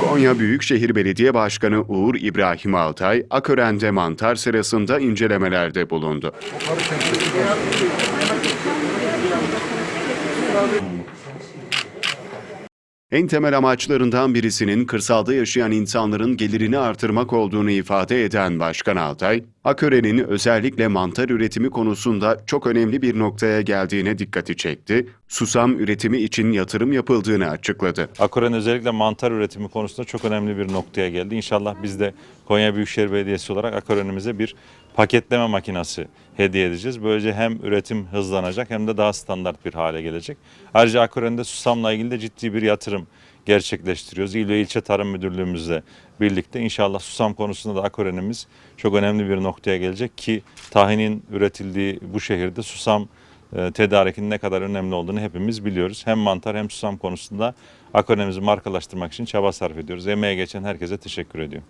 Konya Büyükşehir Belediye Başkanı Uğur İbrahim Altay, Akören'de mantar sırasında incelemelerde bulundu. En temel amaçlarından birisinin kırsalda yaşayan insanların gelirini artırmak olduğunu ifade eden Başkan Altay, Akören'in özellikle mantar üretimi konusunda çok önemli bir noktaya geldiğine dikkati çekti, susam üretimi için yatırım yapıldığını açıkladı. Akoren özellikle mantar üretimi konusunda çok önemli bir noktaya geldi. İnşallah biz de Konya Büyükşehir Belediyesi olarak Akoren'imize bir paketleme makinesi hediye edeceğiz. Böylece hem üretim hızlanacak hem de daha standart bir hale gelecek. Ayrıca Akoren'de susamla ilgili de ciddi bir yatırım gerçekleştiriyoruz. İl ve ilçe tarım müdürlüğümüzle birlikte inşallah susam konusunda da Akoren'imiz çok önemli bir noktaya gelecek ki tahinin üretildiği bu şehirde susam e, tedarikinin ne kadar önemli olduğunu hepimiz biliyoruz. Hem mantar hem susam konusunda Akoren'imizi markalaştırmak için çaba sarf ediyoruz. Emeğe geçen herkese teşekkür ediyorum.